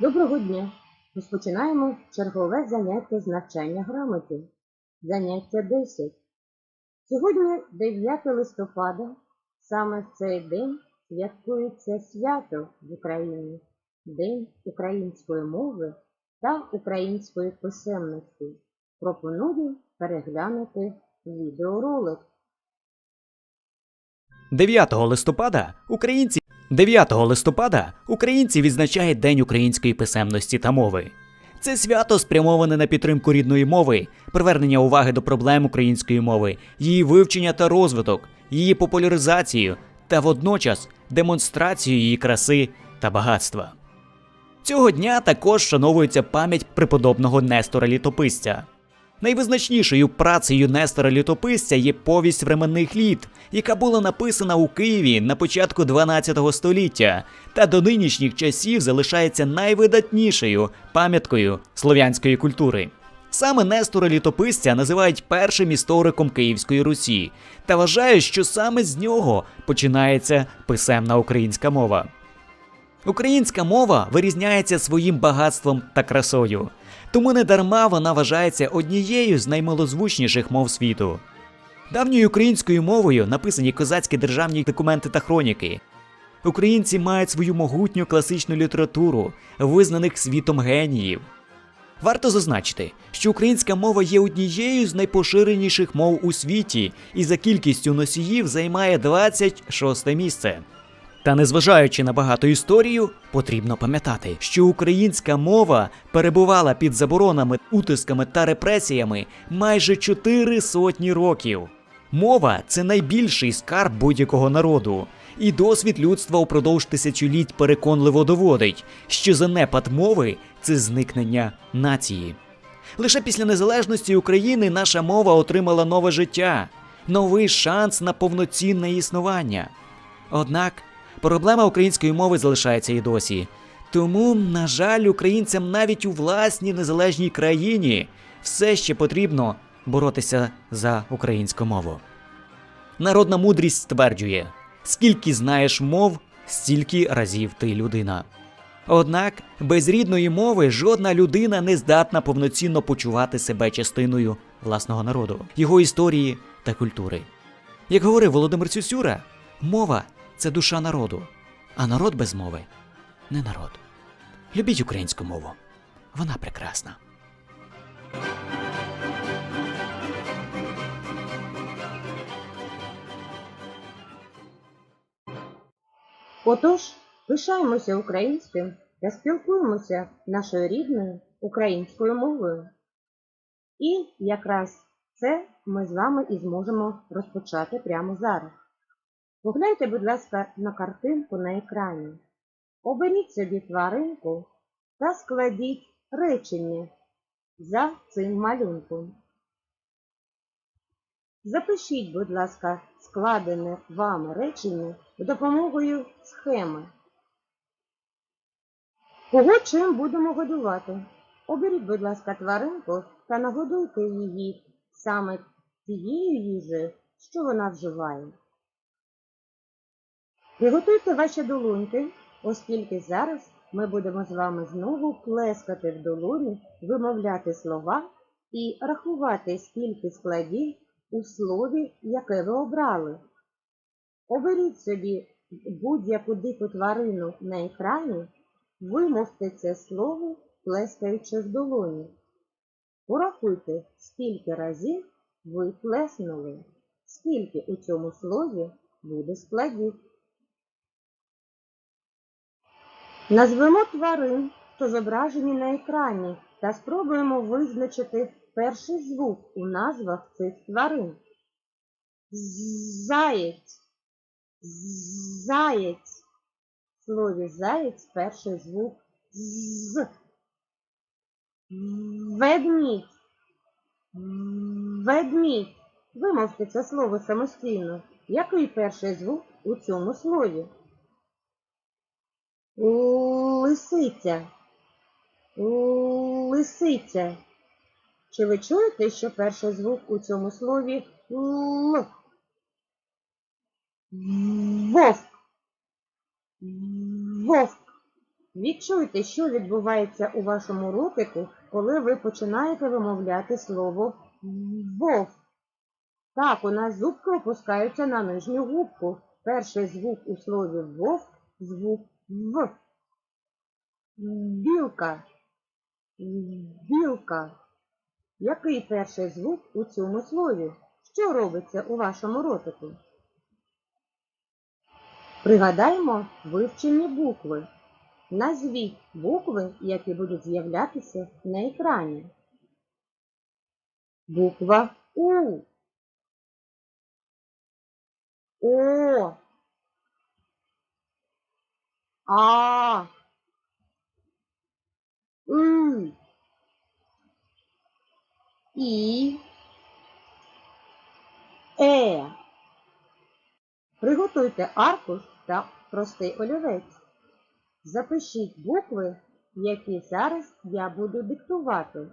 Доброго дня! Розпочинаємо чергове заняття з навчання грамоти. Заняття 10. Сьогодні 9 листопада. Саме в цей день святкується свято в Україні День української мови та української писемності. Пропоную переглянути відеоролик. 9 листопада українці 9 листопада українці відзначають День української писемності та мови. Це свято спрямоване на підтримку рідної мови, привернення уваги до проблем української мови, її вивчення та розвиток, її популяризацію та водночас демонстрацію її краси та багатства. Цього дня також вшановується пам'ять преподобного Нестора Літописця. Найвизначнішою працею Нестора Літописця є повість временних літ, яка була написана у Києві на початку 12 століття, та до нинішніх часів залишається найвидатнішою пам'яткою слов'янської культури. Саме Нестора Літописця називають першим істориком Київської Русі та вважають, що саме з нього починається писемна українська мова. Українська мова вирізняється своїм багатством та красою, тому недарма вона вважається однією з наймилозвучніших мов світу. Давньою українською мовою написані козацькі державні документи та хроніки. Українці мають свою могутню класичну літературу, визнаних світом геніїв. Варто зазначити, що українська мова є однією з найпоширеніших мов у світі і за кількістю носіїв займає 26 місце. Та незважаючи на багату історію, потрібно пам'ятати, що українська мова перебувала під заборонами, утисками та репресіями майже чотири сотні років. Мова це найбільший скарб будь-якого народу, і досвід людства упродовж тисячоліть переконливо доводить, що занепад мови це зникнення нації. Лише після незалежності України наша мова отримала нове життя, новий шанс на повноцінне існування. Однак проблема української мови залишається і досі. Тому, на жаль, українцям навіть у власній незалежній країні все ще потрібно боротися за українську мову. Народна мудрість стверджує: скільки знаєш мов, стільки разів ти людина. Однак без рідної мови жодна людина не здатна повноцінно почувати себе частиною власного народу, його історії та культури. Як говорив Володимир Цюсюра, мова це душа народу, а народ без мови не народ. Любіть українську мову. Вона прекрасна. Отож, пишаємося українським та спілкуємося нашою рідною українською мовою. І якраз це ми з вами і зможемо розпочати прямо зараз. Погляньте, будь ласка, на картинку на екрані. Оберіть собі тваринку та складіть речення за цим малюнком. Запишіть, будь ласка, складене вами речення допомогою схеми. Кого чим будемо годувати? Оберіть, будь ласка, тваринку та нагодуйте її саме тією їжею, що вона вживає. Приготуйте ваші долоньки, оскільки зараз ми будемо з вами знову плескати в долоні, вимовляти слова і рахувати, скільки складів у слові, яке ви обрали. Оберіть собі будь-яку дику тварину на екрані, вимовте це слово, плескаючи в долоні. Порахуйте, скільки разів ви плеснули, скільки у цьому слові буде складів. Назвемо тварин, що зображені на екрані, та спробуємо визначити перший звук у назвах цих тварин. Заєць. Заєць. В слові заєць перший звук з. Ведмідь. Ведмідь. Вимовте це слово самостійно. Який перший звук у цьому слові? Лисиця. Лисиця. Чи ви чуєте, що перший звук у цьому слові Л? Вовк. Вовк. Відчуйте, що відбувається у вашому ротику, коли ви починаєте вимовляти слово вов. Так, у нас зубки опускаються на нижню губку. Перший звук у слові вов звук в. Білка. Білка. Який перший звук у цьому слові? Що робиться у вашому ротику? Пригадаємо вивчені букви. Назвіть букви, які будуть з'являтися на екрані. Буква У. О. А. І. Е. Приготуйте аркуш та простий олівець. Запишіть букви, які зараз я буду диктувати.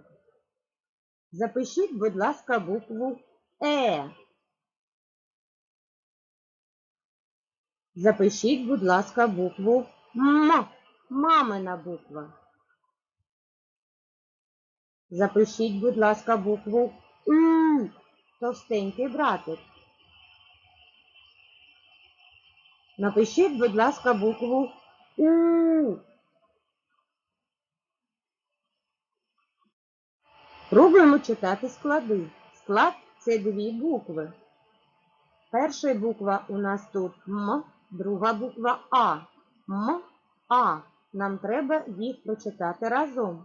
Запишіть, будь ласка, букву Е. Запишіть, будь ласка, букву М. Мамина буква. Запишіть, будь ласка, букву У. Товстенький братик. Напишіть, будь ласка, букву У. Пробуємо читати склади. Склад це дві букви. Перша буква у нас тут М, друга буква А. М, А. Нам треба їх прочитати разом.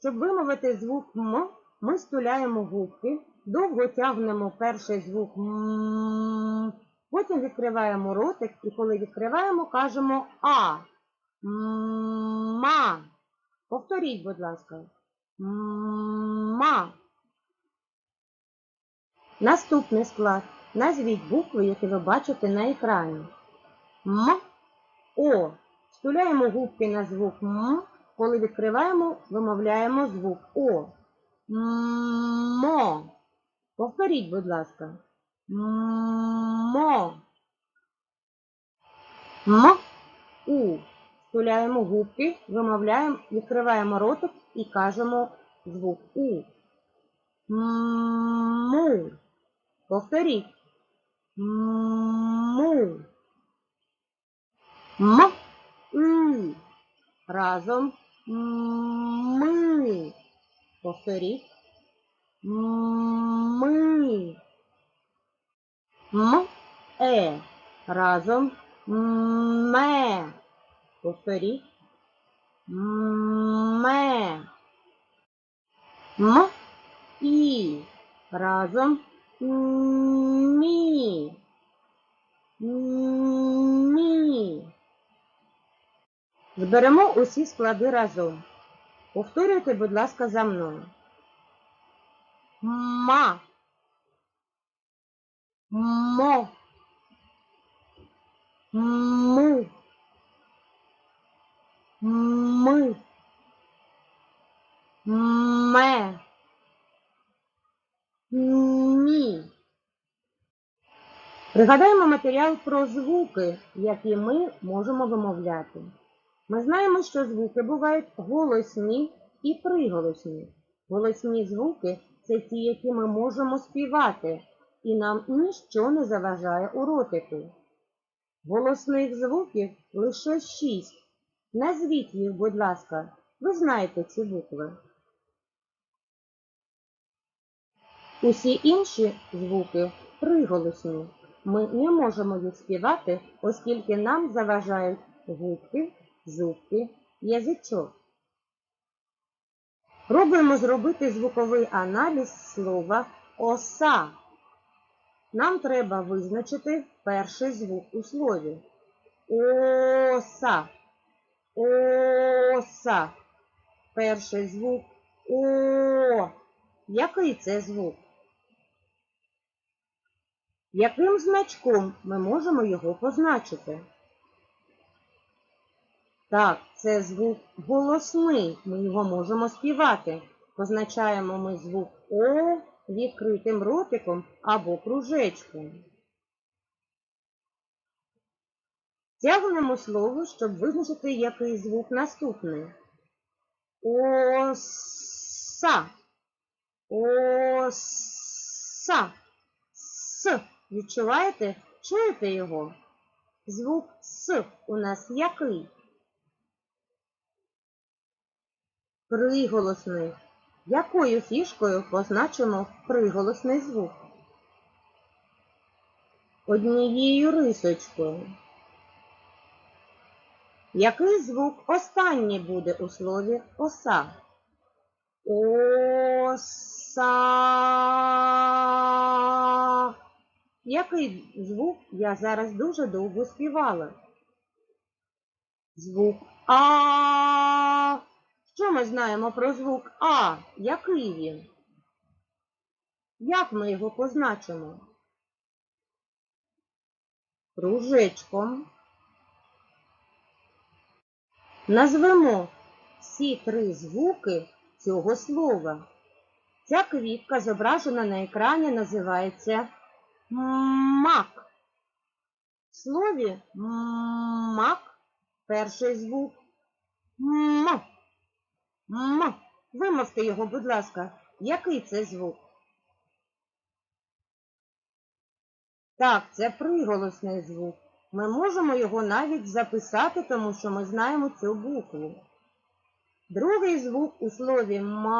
Щоб вимовити звук М, ми стуляємо губки, довго тягнемо перший звук М, потім відкриваємо ротик і коли відкриваємо, кажемо А. Ма. Повторіть, будь ласка. Ма. Наступний склад. Назвіть букви, які ви бачите на екрані. М, О. Стуляємо губки на звук М. Коли відкриваємо, вимовляємо звук О. Мо. Повторіть, будь ласка. Мо. М. У. Стуляємо губки, вимовляємо, відкриваємо ротик і кажемо звук У. Му. Повторіть. Му. М. И. Разом. Ми. Повторіть. Ми. М. Е. Разом. Ме. Повторіть. Ме. М. І. Разом. Мі. Мі. Зберемо усі склади разом. Повторюйте, будь ласка, за мною. Ма. Мо. Му. Ми. Ме. Мі. Пригадаємо матеріал про звуки, які ми можемо вимовляти. Ми знаємо, що звуки бувають голосні і приголосні. Голосні звуки це ті, які ми можемо співати, і нам ніщо не заважає у ротику. Голосних звуків лише шість. Назвіть їх, будь ласка. Ви знаєте ці букви. Усі інші звуки приголосні. Ми не можемо їх співати, оскільки нам заважають губки, зубки, язичок. Пробуємо зробити звуковий аналіз слова оса. Нам треба визначити перший звук у слові. Оса. Оса. Перший звук О. Який це звук? Яким значком ми можемо його позначити? Так, це звук голосний, ми його можемо співати. Позначаємо ми звук О відкритим ротиком або кружечком. Тягнемо слово, щоб визначити, який звук наступний. Оса. Оса. С. Відчуваєте? Чуєте його? Звук С у нас який? Приголосний. Якою фішкою позначимо приголосний звук? Однією рисочкою. Який звук останній буде у слові оса? Оса. Який звук я зараз дуже довго співала? Звук А. Що ми знаємо про звук А? Який він? Як ми його позначимо? Кружечком. Назвемо всі три звуки цього слова. Ця квітка, зображена на екрані, називається мак. В слові мак перший звук м. М. Вимовте його, будь ласка. Який це звук? Так, це приголосний звук. Ми можемо його навіть записати, тому що ми знаємо цю букву. Другий звук у слові мак.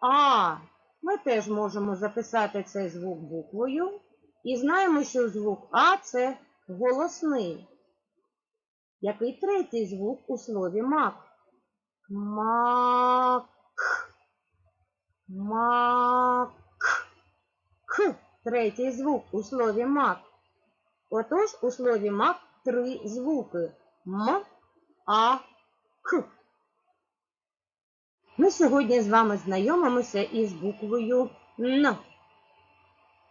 А. Ми теж можемо записати цей звук буквою. І знаємо, що звук А це голосний. Який третій звук у слові мак? Мак. Мак. К. Третій звук у слові мак. Отож у слові мак три звуки М, А, К. Ми сьогодні з вами знайомимося із буквою Н.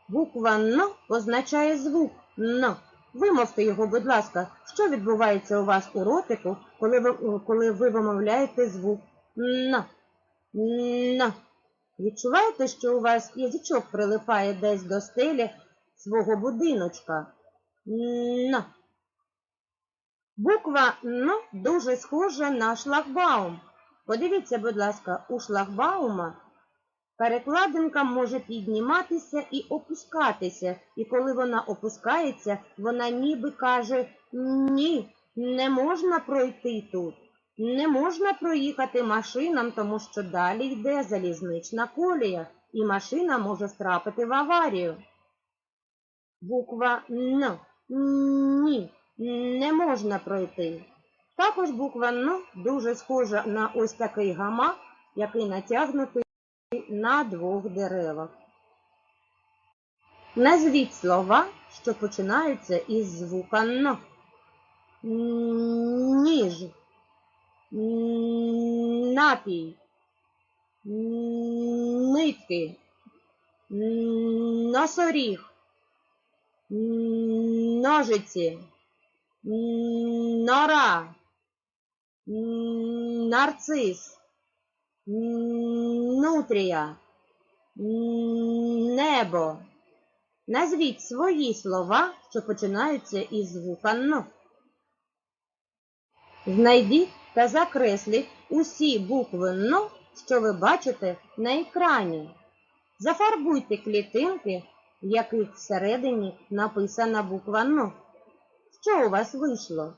Буква Н позначає звук Н. Вимовте його, будь ласка, що відбувається у вас у ротику, коли ви, коли ви вимовляєте звук Н. Н. Відчуваєте, що у вас язичок прилипає десь до стелі свого будиночка? Н. Буква Н дуже схожа на шлагбаум. Подивіться, будь ласка, у шлагбаума перекладинка може підніматися і опускатися. І коли вона опускається, вона ніби каже Ні, не можна пройти тут. Не можна проїхати машинам, тому що далі йде залізнична колія, і машина може страпити в аварію. Буква Н. Ні, не можна пройти. Також буква Н дуже схожа на ось такий гамак, який натягнутий на двох деревах. Назвіть слова, що починаються із звука Н. Ніж, напій, нитки, носоріг, ножиці, нора, нарцис, нутрія, небо. Назвіть свої слова, що починаються із звука Н. Знайдіть та закресліть усі букви Н, що ви бачите на екрані. Зафарбуйте клітинки, в яких всередині написана буква Н. Що у вас вийшло?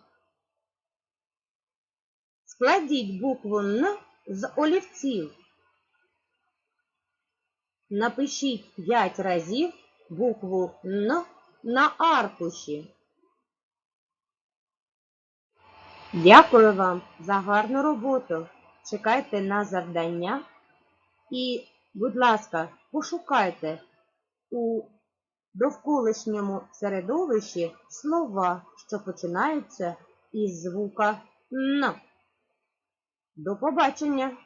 Складіть букву Н з олівців. Напишіть 5 разів букву Н на аркуші. Дякую вам за гарну роботу. Чекайте на завдання і, будь ласка, пошукайте у довколишньому середовищі слова, що починаються із звука Н. До побачення!